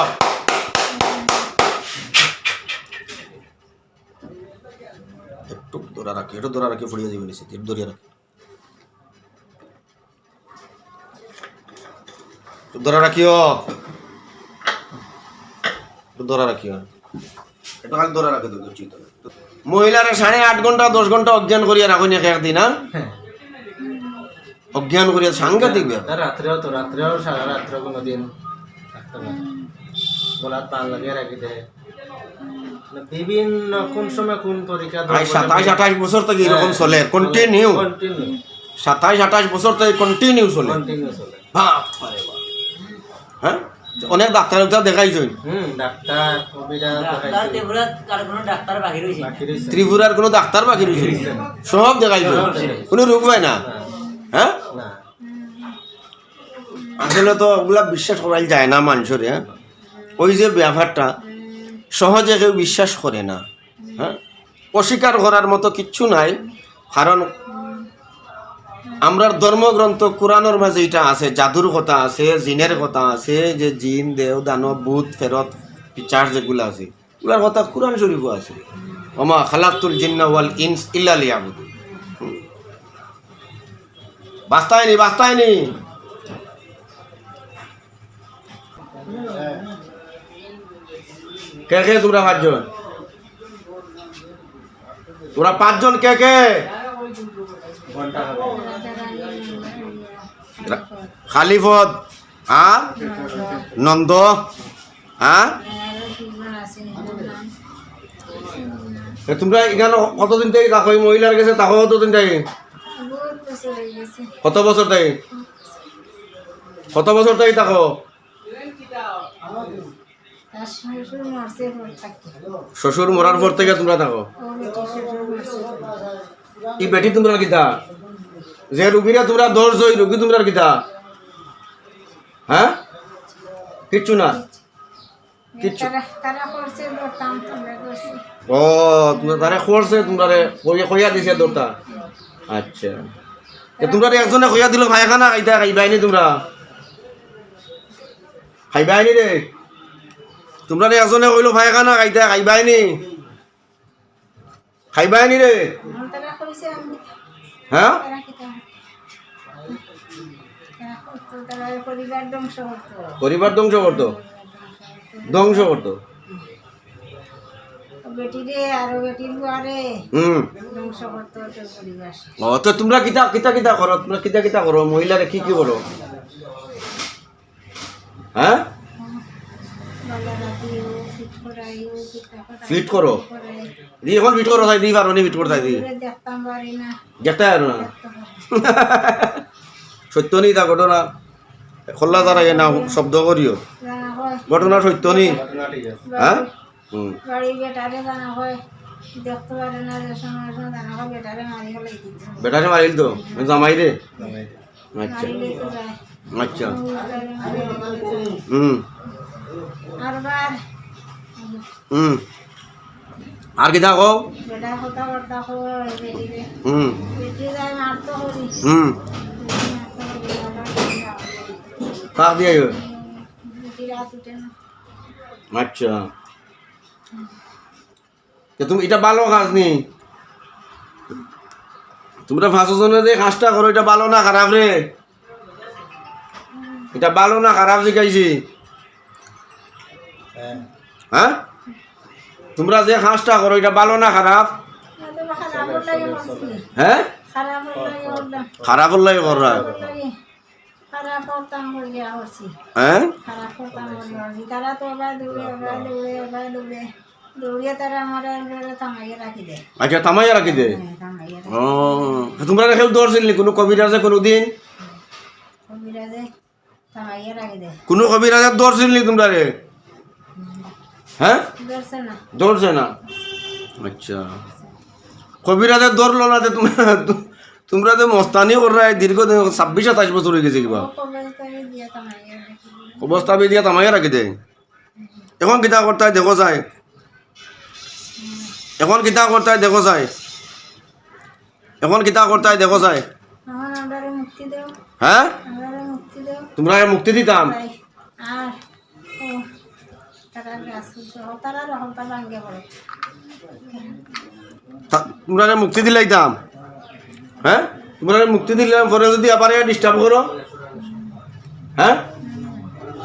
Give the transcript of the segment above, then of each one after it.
যাও। একটু ধরা রাখি একটু ধরা রাখি ফুড়িয়ে যাবে নিচে একটু ধরিয়ে রাখি। ধরা রাখিও। ধরা রাখিও। একটু খালি ধরা রাখি দেখি উচিত মহিলারা সাড়ে আট ঘণ্টা দশ ঘণ্টা অজ্ঞান করিয়া রাখো নি একদিন হ্যাঁ? অজ্ঞান করিয়া সাংঘাতিক ব্যাপার। রাত্রেও তো রাত্রেও সারা রাত্রে কোনো দিন থাকতে পারে। গলার পান লাগিয়ে রাখি দেয় মানে বিভিন্ন কোন সময় কোন তরিকা আই সাতাইশ আঠাশ বছর থেকে এরকম চলে কন্টিনিউ কন্টিনিউ সাতাইশ আঠাশ বছর থেকে কন্টিনিউ চলে। কন্টিনিউ চলে। বাপ। হ্যাঁ? অনেক ডাক্তার ডাক্তার দেখাইছে ত্রিপুরার কোনো ডাক্তার বাকি রয়েছে সব দেখাইছে। কোনো রোগ হয় না? না, হ্যাঁ? আসলে তো ওগুলা বিশ্বাস করাই যায় না মানুষের হ্যাঁ? ওই যে ব্যাপারটা সহজে কেউ বিশ্বাস করে না হ্যাঁ? অস্বীকার করার মতো কিচ্ছু নাই, কারণ আমরার ধর্মগ্রন্থ কোরআনের মাঝে এটা আছে, জাদুর কথা আছে, জিনের কথা আছে, যে জিন, দেও, দানব, ভূত, ফেরত পিচার যেগুলো আছে ওগুলার কথা কোরআন শরীফও আছে। ওমা খালাকুল জিন্না ইনস ইল্লা বাস্তায়নি বাস্তায়নি কে কে তোমরা পাঁচজন? তোরা পাঁচজন কে কে? খালিফত আর নন্দ হ্যাঁ? তোমরা এখানে কতদিন থেকে এই মহিলার কাছে থাকো কতদিন থেকে? কত বছর থেকে? কত বছর থেকে থাকো শ্বশুর মরার পর থেকে তোমরা থাকো? ই বেটি তোমরা কিতা যে রুগীরা তোমরা ধরছো এই রুগী তোমরা কিতা হ্যাঁ? কিচ্ছু না? কিচ্ছু? ও, তোমরা তারে খরছে তোমরা কইয়া দিছে দরটা আচ্ছা। তোমরা একজনে কইয়া দিল ভাইখানা খাইতা খাইবাইনি তোমরা? খাইবাইনি রে? তোমরা একজনে কইলো ভাইখানা খাইতা খাইবাইনি খাইবাইনি রে? হ্যাঁ পরিবার ধ্বংস করতো? পরিবার ধ্বংস করতো? ধ্বংস করতো মহিলারে কি কি করো হ্যাঁ ফিট করো। দি, এখন ফিট করো, তাই দি পারো নি ফিট দি দেখতাম পারি না দেখতে পারো না। সত্য নি, তা ঘটনা। খোল্লা তারা না, শব্দ করিও। ঘটনা সত্য নি। ঘটনা ঠিক আছে হ্যাঁ? হুম। বেটারে মারিল তো জামাই রে। আচ্ছা। আচ্ছা। হুম। আর হুম আর কি বেটিরে হুম হুম কাক দিয়ে আচ্ছা। তুমি এটা ভালো কাজ নি? তোমরা ফাঁসো জনে যে কাজটা করো এটা ভালো না খারাপ রে। এটা ভালো না খারাপ শিখাইছি। হ্যাঁ? তোমরা যে কাজটা করো এটা ভালো না খারাপ? হ্যাঁ? খারাপ লাগে কররা হ্যাঁ? রাখি আচ্ছা থামাইয়া রাখি দে। রাখি ও তোমরা কেউ দৌড়ছিল কোনো কবিরাজে কোনো দিন রাখি কোনো কবিরাজে দৌড়ছিল তোমরা রে? হ্যাঁ? ধরছে না আচ্ছা। কবিরাজে দৌড়লো না যে তোমরা তোমরা তো মস্তানি করা দীর্ঘ ছাব্বিশ সাতাইশ বছর হয়ে গেছে কিবা। দিয়ে অবস্থা বেরিয়ে তামাইয়া রাখি দে। এখন কিতা করতে দেখো যায় এখন কিতা করতে দেখো যায় এখন কিতা করতে দেখো যায় হ্যাঁ? তোমরা মুক্তি দিতাম তাই আর ও রাসুল সহ তারা রহমতা ভাঙ্গে পড়ে তা- তোমরা মুক্তি দিলাইতাম হ্যাঁ? তোমরা মুক্তি দিলাম পরে যদি আবার ডিস্টার্ব করো। হ্যাঁ?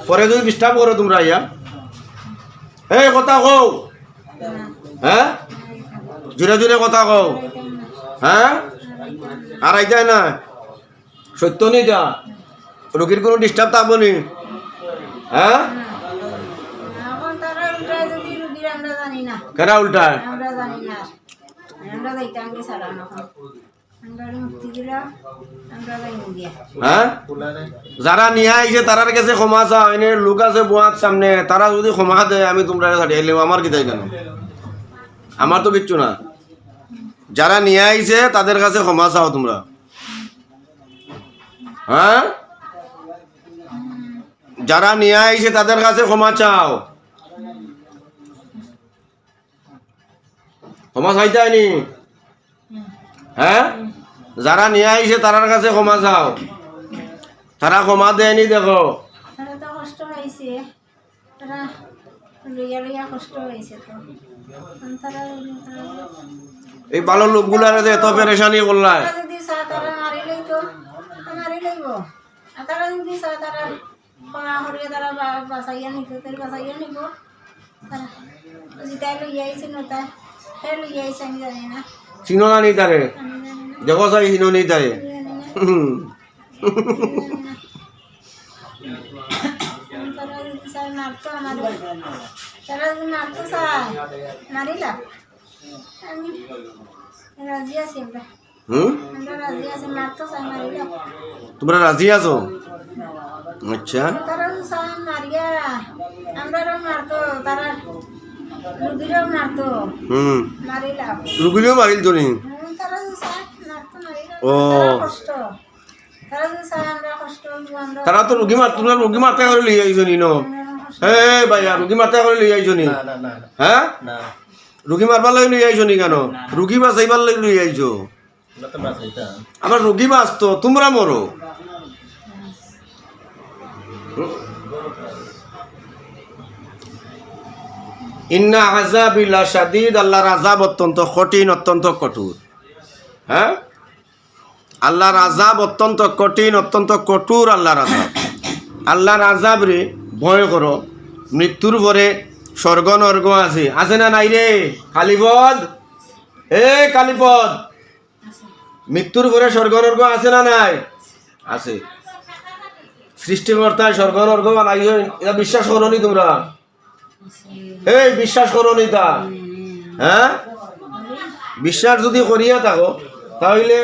পরে যদি ডিস্টার্ব করো তোমরা ইয়া এই কথা কও। হ্যাঁ? জোরে জোরে কথা কও। হ্যাঁ? আর আইতাই না। সত্য নেই যা রোগীর কোনো ডিস্টার্ব থাকব নি। হ্যাঁ? কেনা উল্টায় আমরা জানি না। আমরা যাইতাম হ্যাঁ? কুলারে যারা নিয়ে আইছে তারার কাছে ক্ষমা চাও। এনে লোক আছে বোয়ার সামনে তারা যদি ক্ষমা দেয় আমি তোমরা ছাড়িয়ে এলাম আমার কি তাই কেন আমার তো কিচ্ছু না। যারা নিয়ে আইছে তাদের কাছে ক্ষমা চাও তোমরা। হ্যাঁ? যারা নিয়ে আইছে তাদের কাছে ক্ষমা চাও। ক্ষমা চাইতাইনি হ্যাঁ যারা নিয়ে আইছে তারার কাছে ক্ষমা চাও। তারা ক্ষমা দেয়নি দেখো। কষ্ট হয়েছে তারা লইয়া লইয়া কষ্ট হয়েছে তো। এই ভালো লোকগুলার যে এত পেরেশানি করলাই তারা যদি চা তারা মারিলেই তো মারি লইব। তারা যদি চা তারা ক্ষমা করিয়া তারা বাঁচাইয়া নিত বাঁচাইয়া নিব। তারা যেটাই লইয়া আইছে নতা সে লইয়া আইছে আমি জানি না চিনো না নি তারে আমি জানি না দেখো চাই চিনো নি তারে আমি জানি না হুম। তারা যদি চাই মারতো আমার তারা যদি মারতো চাই মারিলা আমি রাজি আছি আমরা হুম আমরা রাজি আছি মারতো চাই মারিলা তোমরা রাজি আছো আচ্ছা তারা যদি চাই মারিয়া আমরা মারতো তারা রুগীরাও মারতো হুম। মারিলা রুগীও মারিল তো নি ও। তারা আমরা আমরা তো রুগী মার তোমরা রুগী মারতে করে লিয়ে আইছো নি ন? আমরা হে ভাইয়া রুগী মারতে করে লিয়ে আইছো নি? না না না না, হ্যাঁ? রুগী মারবার লাগে লিয়ে আইছো নি কেন? রুগী বাঁচাইবার লাগে লিয়ে আইছো। না তো বাঁচাইতাম। আবার রুগী বাঁচতো তোমরা মরো। ইন্না আজাবিল্লা সাদিদ আল্লাহর আজাব অত্যন্ত কঠিন, অত্যন্ত কঠোর। হ্যাঁ? আল্লাহর আজাব অত্যন্ত কঠিন, অত্যন্ত কঠোর আল্লাহর আজাব আল্লাহর আজাব রে, ভয় করো, মৃত্যুর পরে স্বর্গ নর্গ আছে। আছে না নাই রে? কালীপদ? এ কালীপদ! মৃত্যুর পরে স্বর্গ নর্গ আছে না নাই? আছে। সৃষ্টিকর্তায় স্বর্গ নর্গ বানাই এটা বিশ্বাস করো তোমরা? এই বিশ্বাস করো নি তা। হ্যাঁ? বিশ্বাস যদি করিয়া থাকো তাহলে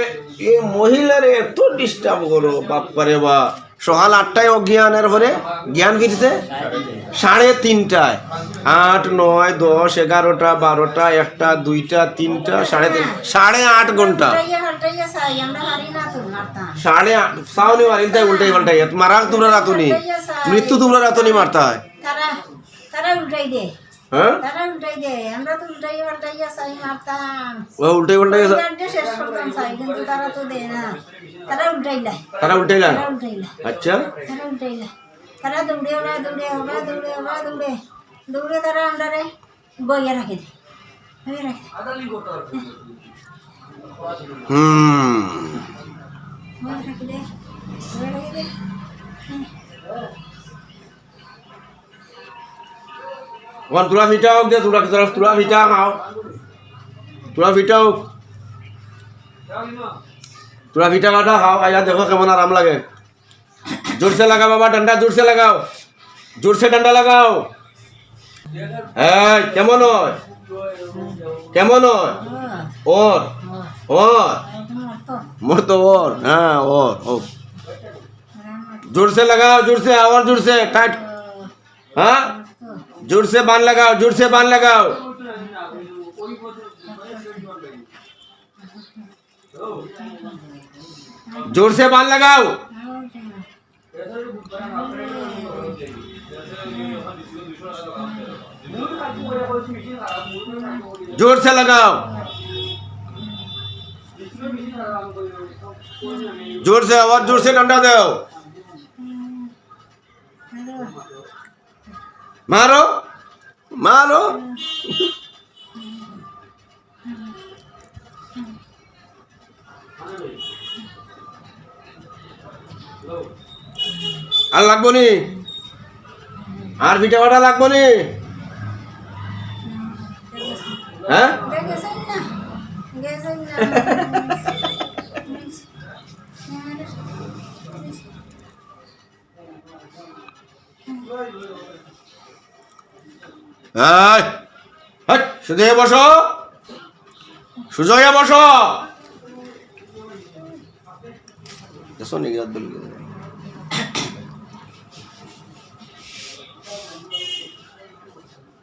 এই মহিলার এত ডিস্টার্ব করো বাপ্পারে বা। সকাল আটটায় অজ্ঞানের পরে জ্ঞান ফিরছে? সাড়ে তিনটায়। আট নয় দশ এগারোটা বারোটা একটা দুইটা তিনটা সাড়ে তিন সাড়ে আট ঘণ্টা। সাড়ে আট সাউনি মারিলতাই উল্টাই পাল্টাই মারা তোমরা রাতুনি মৃত্যু তোমরা রাতুনি মারতা হয়। তারা তারা উল্টাই দে। হ্যাঁ তারা উল্টাই দে আমরা তো উল্টাইয়া পাল্টাইয়া চাই মারতাম ও উল্টাই পাল্টাই পরিবার দিয়ে শেষ করতাম চাই কিন্তু তারা তো দে না তারা উল্টাইলা তারা উল্টাইলা তারা উল্টাইলা আচ্ছা তারা উল্টাইলা তারা দৌড়ে ওরা দৌড়ে ওরা দৌড়ে ওরা দৌড়ে দৌড়ে তারা আমরা বইয়া রাখে দে বইয়া রাখে হুম বইয়া রাখে দে বইয়া রাখে দে ওখান তোরা ফিটা হোক দে তোরা তোরা ফিটা খাও তোরা ফিটা হোক তোরা ফিটা কাটা খাও আয়া দেখো কেমন আরাম লাগে জোরসে লাগা বাবা ডান্ডা জোরসে লাগাও জোরসে ডান্ডা লাগাও হ্যাঁ কেমন হয় কেমন হয় ওর ওর মোর তো ওর হ্যাঁ ওর ও জোরসে লাগাও জোরসে আবার জোরসে টাইট হ্যাঁ ज़ोर से बाँध लगाओ ज़ोर से बाँध लगाओ। ज़ोर से बाँध लगाओ। ज़ोर से लगाओ। ज़ोर से और ज़ोर से डंडा दो। मारो মারো। আর লাগবো নি? আর পিঠা পাঠা লাগবো নি? হ্যাঁ?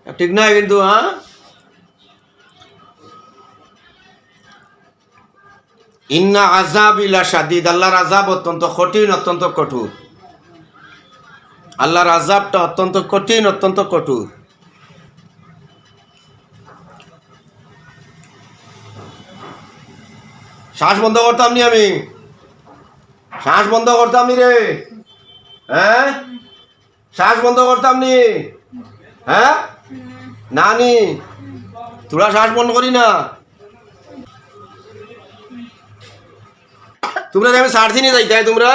ঠিক নয় কিন্তু হ্যাঁ? ইন্না আজাব ইলা সাদিদ আল্লাহর আজাব অত্যন্ত কঠিন, অত্যন্ত কঠোর। আল্লাহর আজাবটা অত্যন্ত কঠিন, অত্যন্ত কঠোর। শ্বাস বন্ধ করতাম নি আমি। শ্বাস বন্ধ করতাম নি রে। হ্যাঁ? শ্বাস বন্ধ করতাম নি। হ্যাঁ? না নি। তোরা শ্বাস বন্ধ করি না। তোমরা আমি ছাড়ছি নি যাইতে তোমরা?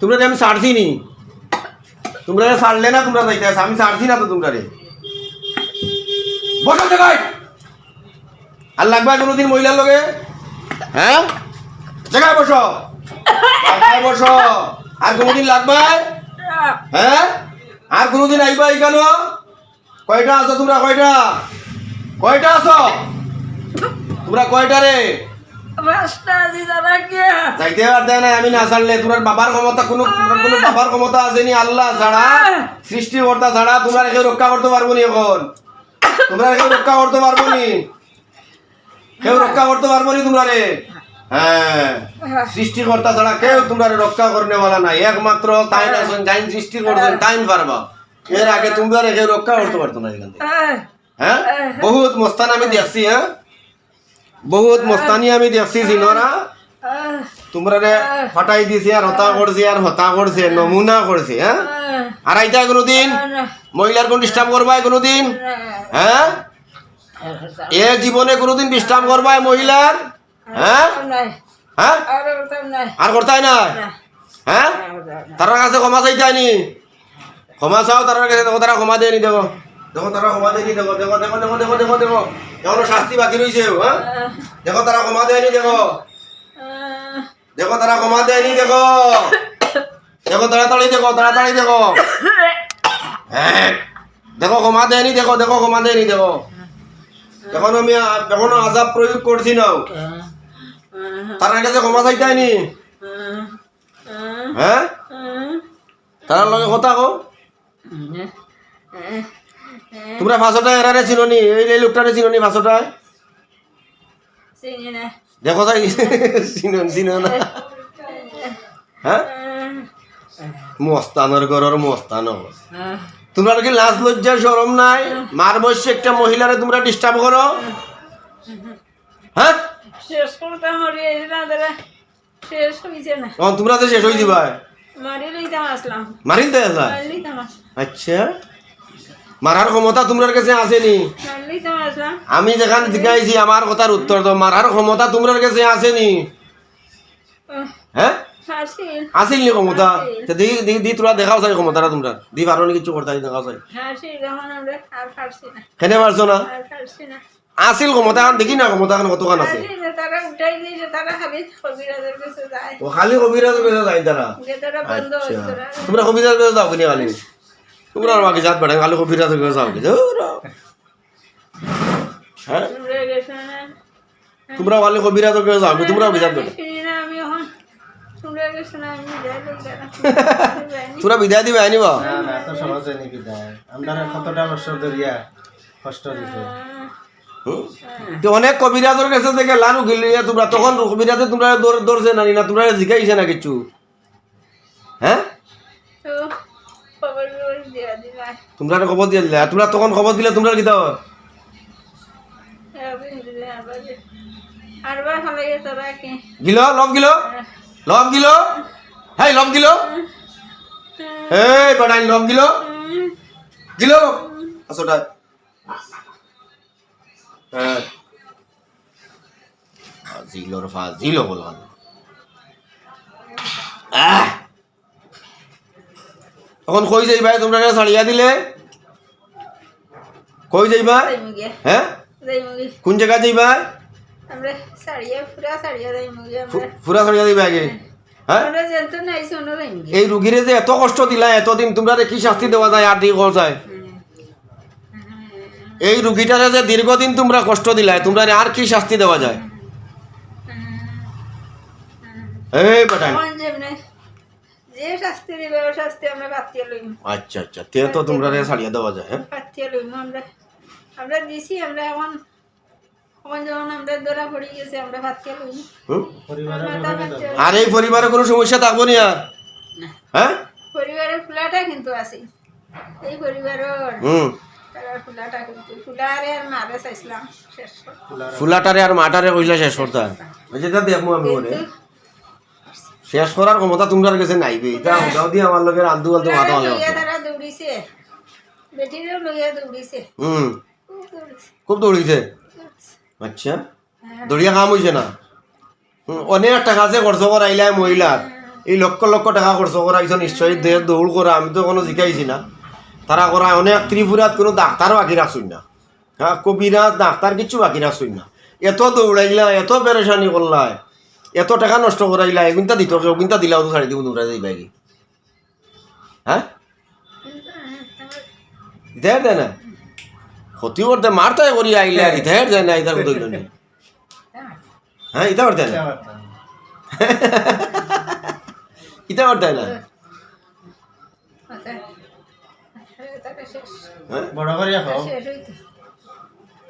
তোমরা আমি ছাড়ছি নি। তোমরা ছাড়লে না তোমরা যাইতে আমি ছাড়ছি না তো তোমরা রে। বসো জায়গায় আর লাগবে কোনোদিন মহিলার লগে? হ্যাঁ? জায়গায় বসো। জায়গায় বসো। আর কোনোদিন লাগবে? হ্যাঁ? আর কোনোদিন আইবা এখানে? কয়টা আছো তোমরা কয়টা? কয়টা আছো? তোমরা কয়টা রে? যাইতে আমি না ছাড়লে তোমার বাবার ক্ষমতা কোনো কোনো বাবার ক্ষমতা আছে নি আল্লাহ ছাড়া। সৃষ্টিকর্তা ছাড়া তোমরা কেউ রক্ষা করতে পারব নি এখন। তোমরা কেউ রক্ষা করতে পারব নি। কেউ রক্ষা করতে পারব নি তোমরা রে হ্যাঁ। সৃষ্টিকর্তা ছাড়া কেউ তোমরা রক্ষা করতে বলা নাই। একমাত্র তাই না যাই সৃষ্টি করছেন তাই পারবা। এর আগে তোমরা রে কেউ রক্ষা করতে পারতো না এখান থেকে। হ্যাঁ। বহুত মস্তান আমি দেখছি হ্যাঁ? বহুত মস্তানি আমি দেখছি জিনরা তোমরা রে ফাটাই দিছে আর হতা করছে আর হতা করছে নমুনা করছে হ্যাঁ? আর আইতা কোনোদিন? মহিলার কোন ডিস্টার্ব করবাই কোনোদিন? হ্যাঁ? এ জীবনে কোনোদিন ডিস্টার্ব করবাই মহিলার? হ্যাঁ? হ্যাঁ? আর করতাই না? হ্যাঁ? তার কাছে ক্ষমা চাইতাই নি ক্ষমা চাও, তার কাছে দেখো, তারা ক্ষমা দেয়নি দেখো। দেখো, তারা ক্ষমা দেয়নি দেখো দেখো দেখো দেখো দেখো দেখো দেখো। এখনও শাস্তি বাকি রয়েছে হ্যাঁ? দেখো, তারা ক্ষমা দেয়নি দেখো। দেখো, তারা ক্ষমা দেয়নি দেখো। দেখো, তাড়াতাড়ি দেখো তাড়াতাড়ি দেখো। হ্যাঁ? দেখো, ক্ষমা দেয়নি দেখো দেখো, ক্ষমা দেয়নি দেখো। এখন আমি এখনও আজাব প্রয়োগ করছি না তার কাছে ক্ষমা চাইতাইনি হ্যাঁ? তার লগে কথা কো তোমরা ফাঁসটা এরারে চিননি এই এই লোকটারে চিননি ফাঁসটায় দেখো যাই চিনো চিনো না। হ্যাঁ? মস্তানের ঘরের মস্তান। তোমরা কি লাজ লজ্জা সরম নাই? মার বয়সে একটা মহিলারে তোমরা ডিস্টার্ব করো? হ্যাঁ? শেষ করতাম মরিয়ে তাদের শেষ হয়েছে না। তখন তোমরা তো শেষ হয়ে যাবা। মারি লইতাম আসলাম। তো মারি লইতাম আসলাম। আচ্ছা। মারার ক্ষমতা তোমার কাছে আসেনি? আমি যেখানে জিজ্ঞাসি আমার কথার উত্তর তো মারার ক্ষমতা তোমার কাছে আসেনি? হ্যাঁ? আসিল নি ক্ষমতা তো দি দি দি তোরা দেখাও চাই ক্ষমতাটা তোমরা? দি পারো নি কিছু করতে দেখাও চাই। কেনে পারছ না। আসিল ক্ষমতা এখন দেখি না ক্ষমতা আছে। তারা তারা খালি কবিরাজের কাছে যায়। ও খালি কবিরাজের কাছে যাই তারা? তারা আচ্ছা। না তোমরা কবিরাজের কাছে যাও কিনি খালি। তোমরা আর বাকি জাত বেড়ে খালি কবিরাজের কাছে যাও কি ধুরো। হ্যাঁ? তোমরা খালি কবিরাজের কাছে যাও তোমরা বিজাত বেড়ে চিনি না আমি এখন তোমরা বিদায় দিবে আইনিবা না না এত সহজে নি বিদায়। আমরা কতটা বছর ধরিয়া কষ্ট দিছে। তো অনেক কবিরাজের কাছে থেকে লানু গিলিয়ে তোমরা তখন কবিরাজে তোমরা দৌড়- দৌড়ছে না নি তোমরা জিগাইছে না কিছু? হ্যাঁ? তো তোমরা খবর দিয়ে দিলে তোমরা তখন খবর দিলে তোমরা কি দাও? তোরা কি? গিল লব গিল? লব গিল? হেই লব গিল? এই বাড়াই লব গিল? দিল আসোটা হ্যাঁ। বললাম আহ! এখন কই যাইবা? তোমরা ছাড়িয়া দিলে কই যাইবা? হ্যাঁ? কোন জায়গা যাইবা? আমরা দিবা আগে হ্যাঁ। গিয়া এই রুগীরে যে এত কষ্ট দিলা এতদিন তোমরা কি শাস্তি দেওয়া যায় আর দিকে যায়। এই রুগীটারে যে দীর্ঘদিন তোমরা কষ্ট দিলা তোমরা আর কি শাস্তি দেওয়া যায়? এই যে শাস্তি দিবে ও শাস্তি আমরা বাতিয়ে লইম। আচ্ছা আচ্ছা। তে তো তোমরা ছাড়িয়ে দেওয়া যায় হ্যাঁ? বাতিয়ে লইম আমরা আমরা দিছি আমরা এখন আর এই পরিবারে কোনো সমস্যা থাকব নি আর। হ্যাঁ? পরিবারের ফুলাটা কিন্তু আছে। এই পরিবারের। হুম তারা ফুলাটা কিন্তু ফুলারে আর মারে চাইছিলাম শেষ ফুলাটারে আর মাটারে কইলা শেষ করতা যেটা দেখব আমি ওরে শেষ করার ক্ষমতা তোমরা কাছে নাইবে এটা ওটাও দিয়ে আমার লোকের আন্দু আলতু মাথা ফুলারে হলে দৌড়িছে। বেটিরেও লইয়া দৌড়িছে। হুম খুব দৌড়িছে। খুব দৌড়িছে। আচ্ছা। দৌড়িয়া কাম হয়েছে না? অনেক টাকা যে খরচ করাইলা মহিলার এই লক্ষ লক্ষ টাকা খরচ করাইছ নিশ্চয়ই দেহ দৌড় করা আমি তো কোনো জিকাইছি না। তারা করা অনেক ত্রিপুরাত কোনো ডাক্তারও বাকি রাখছুন না। হ্যাঁ কবিরাজ ডাক্তার কিছু বাকি রাখছুন না। এত দৌড়াইলা এত পেরেশানি করলা এত টাকা নষ্ট করাইলা এগুনটা দিত ওগুনটা দিলাও তো ছাড়ি দিব তোমরা যাইবা কি হ্যাঁ দেয় না ক্ষতি করতে মারতে করি আইলে আর দেয় না ইতার কত হ্যাঁ ইতা করতে না। ইতা করতে না শেষ হ্যাঁ? বড় করিয়া খাও শেষ হইতো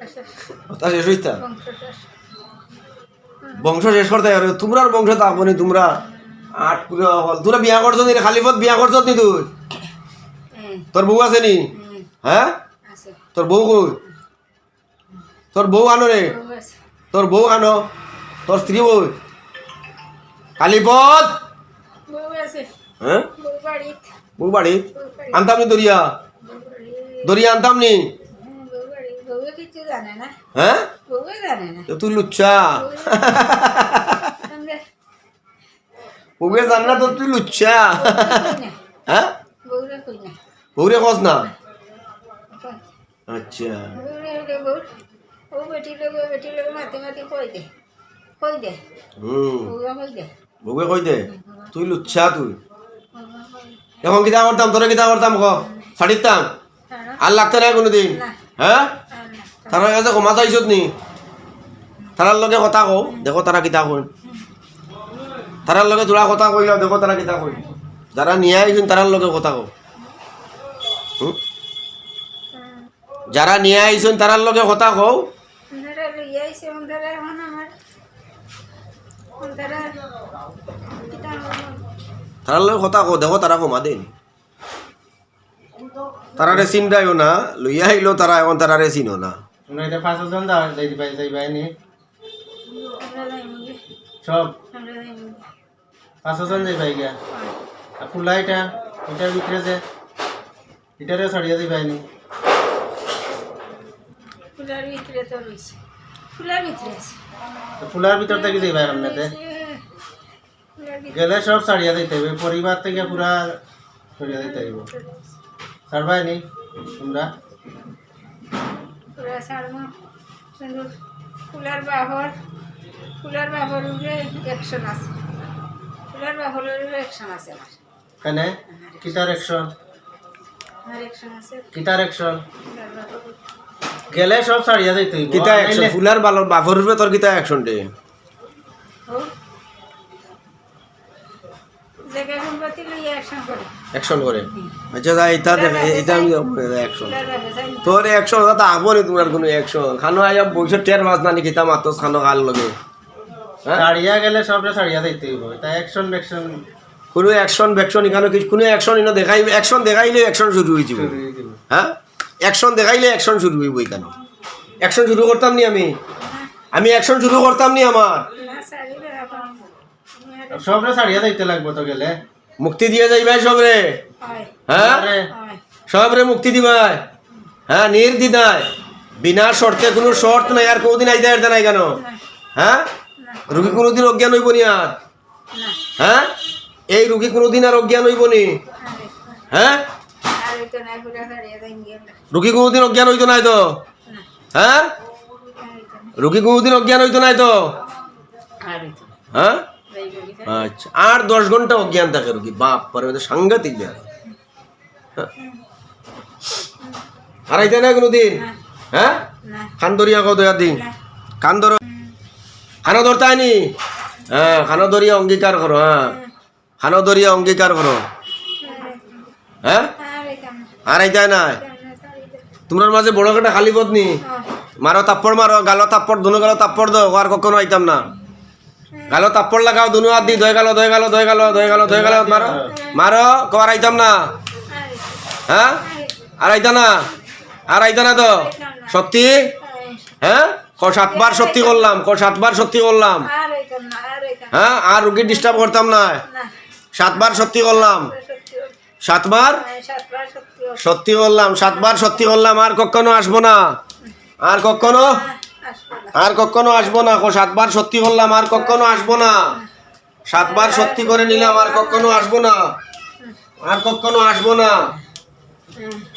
শেষ তা শেষ হইতা বংশ শেষ করতে আর তোমরার বংশ থাকব নি তোমরা আট পুরো হল। তোরা বিয়া করছ নি খালি পথ বিয়া করছ নি তুই? হুম তোর বউ আছে নি? হ্যাঁ। আছে তোর বউ কই? তোর বউ আনো রে। তোর বউ আনো। তোর স্ত্রী বউ। আছে হ্যাঁ? বউ বাড়ি আনতাম নি দরিয়া? দরিয়া আনতাম নি? হ্যাঁ, তুই লুচ্ছা বউয়ে জান না তো তুই লুচ্ছা হ্যাঁ? বউরে কস না। আচ্ছা। ও বেটি লোক বেটি লোক মাতি মাতি কই দে কই দে হুম। বউয়া কই দে? তুই লুচ্ছা তুই। এখন কিতা করতাম? তোরে কিতা করতাম ক? তারা আর লাগতে নাই কোনোদিন? হ্যাঁ তারা কাছে ক্ষমা চাইছত নি? তারার লগে কথা কও। দেখো তারা কিতা কই তারার লগে তোরা কথা কইল দেখো তারা কিতা কই যারা নিয়ে আইছেন তারার লগে কথা কও। হুম? যারা নিয়ে আইছেন তারার লগে কথা কও। তারার লগে কথা কও দেখো তারা ক্ষমা দেন। তারারে চিন্তাইও না লইয়া আইলো তারা এখন তারারে চিনো না। পাঁচজন সব পাঁচজন যাইবাই গিয়া। আর ফুলা এটা এটার ভিতরে যে এটারে ছাড়িয়া যাইবাই নি। ফুলার ভিতরে তো রয়েছে। ফুলার ভিতরে আছে। ফুলার ভিতর থেকে যাইবাই আপনাতে ফুলার গেলে সব ছাড়িয়া যাইতে হবে পরিবার থেকে পুরা ছড়িয়া যাইতে হইব। ছাড়বাই নি তোমরা? পুরা সারমো ফুলার বাহর ফুলার বাহর উপরে অ্যাকশন আছে। ফুলার বাহরের অ্যাকশন আছে আমার। কেনে? কিতার একশন আমার অ্যাকশন আছে। ফুলার বাহর। গেলে সব ছাড়িয়া যাইতে হইব। কিতা অ্যাকশন ফুলার বালর বাফর রূপে তোর কিতা অ্যাকশন দে ও জায়গা সম্পত্তি লইয়া অ্যাকশন করে। অ্যাকশন করে? আচ্ছা যা এটা দেখ এটা আমি অ্যাকশন ফুলার বাহর যাই। তোর অ্যাকশন কথা আবো নি তোমার কোনো অ্যাকশন খানো আয়া বইছ টের মাছ নানি কিতা মাতস খানো কাল লগে? হ্যাঁ? ছাড়িয়া গেলে সবটা ছাড়িয়া যাইতে হইব। তা একশন বেকশন কোনো অ্যাকশন ভ্যাকশন এখানে কিছু কোনো অ্যাকশন ইনো দেখাই অ্যাকশন দেখাইলে অ্যাকশন শুরু হয়ে যাব। হ্যাঁ? অ্যাকশন দেখাইলে অ্যাকশন শুরু হইব কেন? অ্যাকশন শুরু করতাম নি আমি। আমি অ্যাকশন শুরু করতাম নি আমার। না সারি বেড়াতাম সবটা ছাড়িয়া যাইতে লাগবো তো গেলে। মুক্তি দিয়ে যাইবে সবরে। হয়? সবরে মুক্তি দিবাই। হ্যাঁ নির্দিদায় বিনা শর্তে কোনো শর্ত নাই, আর কোনদিন আইতে আইতে নাই কেন? হ্যাঁ? রুগী কোনোদিন অজ্ঞান হইব নি আর? হ্যাঁ? এই রুগী কোনোদিন আর অজ্ঞান হইব নি? হ্যাঁ? রুগী কোনোদিন অজ্ঞান হইতো নাই তো? হ্যাঁ? রুগী কোনোদিন অজ্ঞান হইতো নাই তো? হ্যাঁ? আচ্ছা আর দশ ঘণ্টা অজ্ঞান থাকে রুগী বাপ পরে সাংঘাতিক ব্যাপার। হ্যাঁ। আর আইতে না। কোনোদিন হ্যাঁ খান ধরিয়া কো দয়া দিন। খান ধরো খানো ধরতে আনি হ্যাঁ খানো ধরিয়া অঙ্গীকার করো হ্যাঁ। খানো ধরিয়া অঙ্গীকার করো। হ্যাঁ। আর এই তো না আর আইতে না আর এই তো তোমার মাঝে বড় কাটা খালি পত্নী। মারো তাপ্পড় মারো। গালো তাপ্পড় দুনো গালো তাপ্পড় দাও আর কখনো আইতাম না। গালো তাপ্পড় লাগাও দুনো হাত দি দয়ে গেল দয়ে গেল দয়ে গেল দয়ে গেল দয়ে গেল মারো। মারো কবার আইতাম না। হ্যাঁ? আর আইতা না? আর আইতা না তো? সত্যি? হ্যাঁ? ক সাতবার সত্যি করলাম ক সাতবার সত্যি করলাম। আর এই তো না আর এই না। হ্যাঁ? আর রুগী ডিস্টার্ব করতাম না। সাতবার সত্যি করলাম। সাতবার? সাতবার সত্যি বললাম। সাতবার সত্যি বললাম আর কখনো আসব না। আর কখনো? আর কখনো আসব না সাতবার সত্যি বললাম আর কখনো আসব না। সাতবার সত্যি করে নিলাম আর কখনো আসব না। আর কখনো আসব না।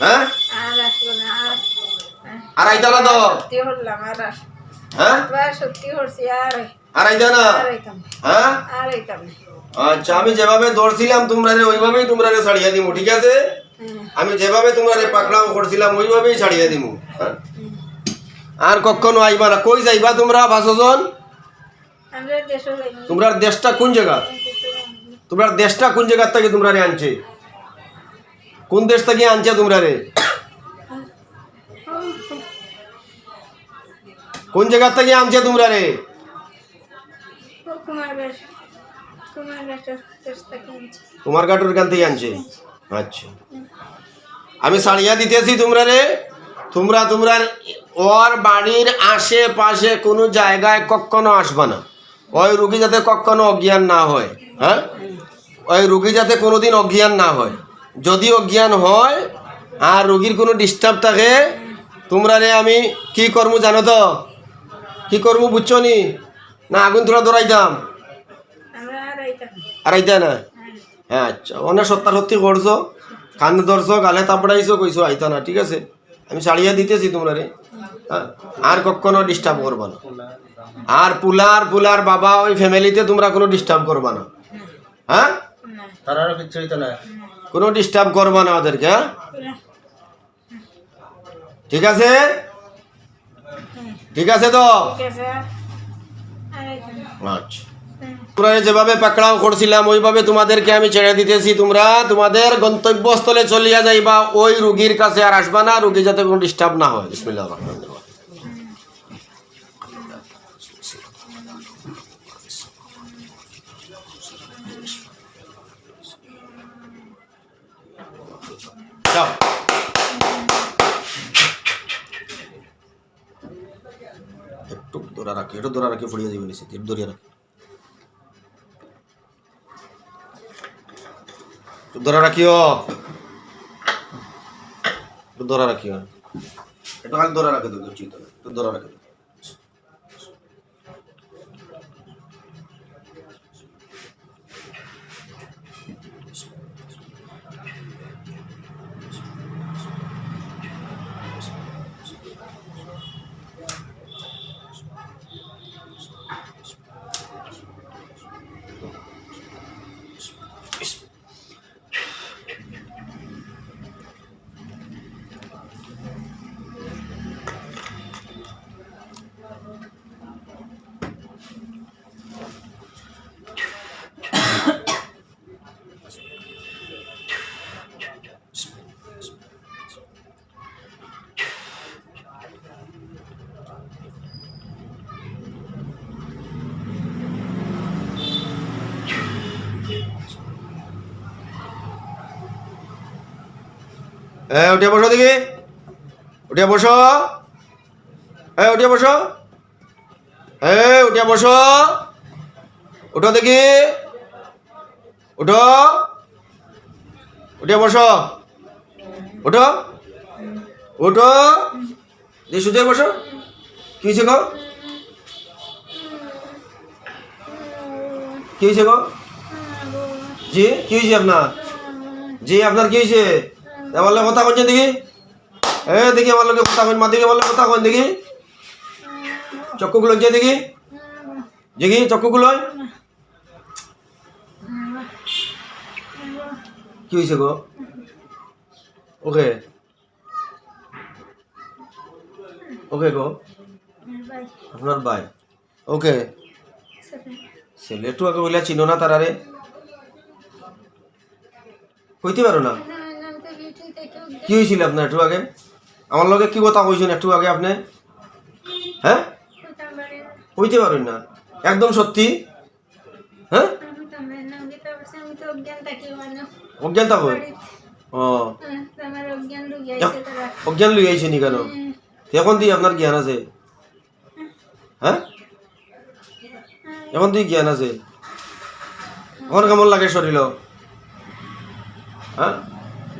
হ্যাঁ? আর আসব না আর আর আইতা না তো? হ্যাঁ? সত্যি করছি আর আইতা না? হ্যাঁ? আর এইতাম না। আচ্ছা আমি যেভাবে ধরছিলাম তোমরা রে ওইভাবেই তোমরা রে ছাড়িয়ে দিমু ঠিক আছে? আমি যেভাবে তোমরা রে পাকড়াও করছিলাম ওইভাবেই ছাড়িয়ে দিমু হ্যাঁ? আর কখনো আইবা না। কই যাইবা তোমরা যাই তোমরা দেশটা কোন জায়গা? তোমরা দেশটা কোন জায়গার থেকে তোমরা রে আনছে? কোন দেশ থেকে আনছে তোমরা রে কোন জায়গার থেকে আনছে তোমরা রে তোমার কাটুর কান থেকে আনছে? আচ্ছা। আমি সারিয়া দিতেছি তোমরা রে। তোমরা তোমরা ওর বাড়ির আশেপাশে কোনো জায়গায় কখনো আসবে না। ওই রুগী যাতে কখনো অজ্ঞান না হয় হ্যাঁ? ওই রুগী যাতে কোনোদিন অজ্ঞান না হয়। যদি অজ্ঞান হয় আর রুগীর কোনো ডিস্টার্ব থাকে, তোমরা রে আমি কি করব জানো তো? কি করব বুঝছ নি? না, আগুন তোরা দৌড়াইতাম এইতাম না? হ্যাঁ আচ্ছা অনেক সত্তা সত্যি করছ। কান ধরছো গালে তাপড়াইছো কইছো আইতা না ঠিক আছে? আমি ছাড়িয়ে দিতেছি তোমরা রে। হ্যাঁ? আর কখনো ডিস্টার্ব করবা না। আর পুলার পুলার বাবা ওই ফ্যামিলিতে তোমরা কোনো ডিস্টার্ব করবা না। হ্যাঁ? না কিচ্ছু হইতো না। কোনো ডিস্টার্ব করবা না ওদেরকে হ্যাঁ? ঠিক আছে? ঠিক আছে তো? আচ্ছা। তোমরা যেভাবে পাকড়াও করছিলাম, ওইভাবে তোমাদেরকে আমি ছেড়ে দিতেছি তোমরা তোমাদের গন্তব্যস্থলে চলিয়া যাইবা, ওই রুগীর কাছে আর আসবা না, রুগী যাতে কোনো ডিস্টার্ব না হয় বিসমিল্লাহির রহমানির রহিম। যাও। একটু ধরা রাখি, একটু ধরা রাখি ফড়িয়ে যাবে নিচে ধরিয়া রাখি ধরা রাখিও। ধরে ধরা রাখিও। একটু খালি ধরা রাখে দেবে উচিত। একটু রাখে হ্যাঁ উঠে বসো দেখি। উঠে বসো। হ্যাঁ উঠে বসো। হ্যাঁ উঠে বসো। উঠো দেখি। উঠো। উঠে বসো। ওঠো ওঠো যে সুজয় বসো। কি হয়েছে গো? কি হয়েছে গো? জি, কি হয়েছে আপনার? জি, আপনার কি হয়েছে আমার কথা কইছেন দেখি। এ, দেখি আমার লোকে কথা কইন মা, দেখি কথা কইন দেখি। চক্ষুগুলো যে দেখি। দেখি, চক্ষুগুলো। কি হয়েছে গো? ওকে। ওকে গো। আপনার ভাই। ওকে। ছেলে একটু আগে বলে চিনো না তারারে। কইতে পারো না? কি হয়েছিল আপনার একটু আগে? আমার লগে কি কথা কইছেন একটু আগে আপনি? হ্যাঁ? কইতে পারেন না। একদম সত্যি? হ্যাঁ? অজ্ঞান থাকি ও। অজ্ঞান আইছে নি কেন? এখন তুই আপনার জ্ঞান আছে? হ্যাঁ? এখন তুই জ্ঞান আছে? এখন কেমন লাগে শরীর হ্যাঁ?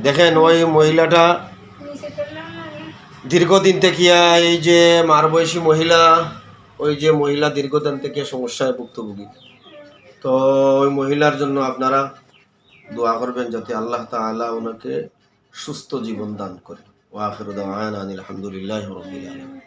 দেখেন ওই মহিলাটা দীর্ঘদিন থেকে এই যে মার বয়সী মহিলা, ওই যে মহিলা দীর্ঘদিন থেকে সমস্যায় ভুক্তভোগী। তো ওই মহিলার জন্য আপনারা দোয়া করবেন যাতে আল্লাহ তাআলা ওনাকে সুস্থ জীবন দান করে। ওয়াখির দাওয়ানা আনিল হামদুলিল্লাহি রাব্বিল আলামিন।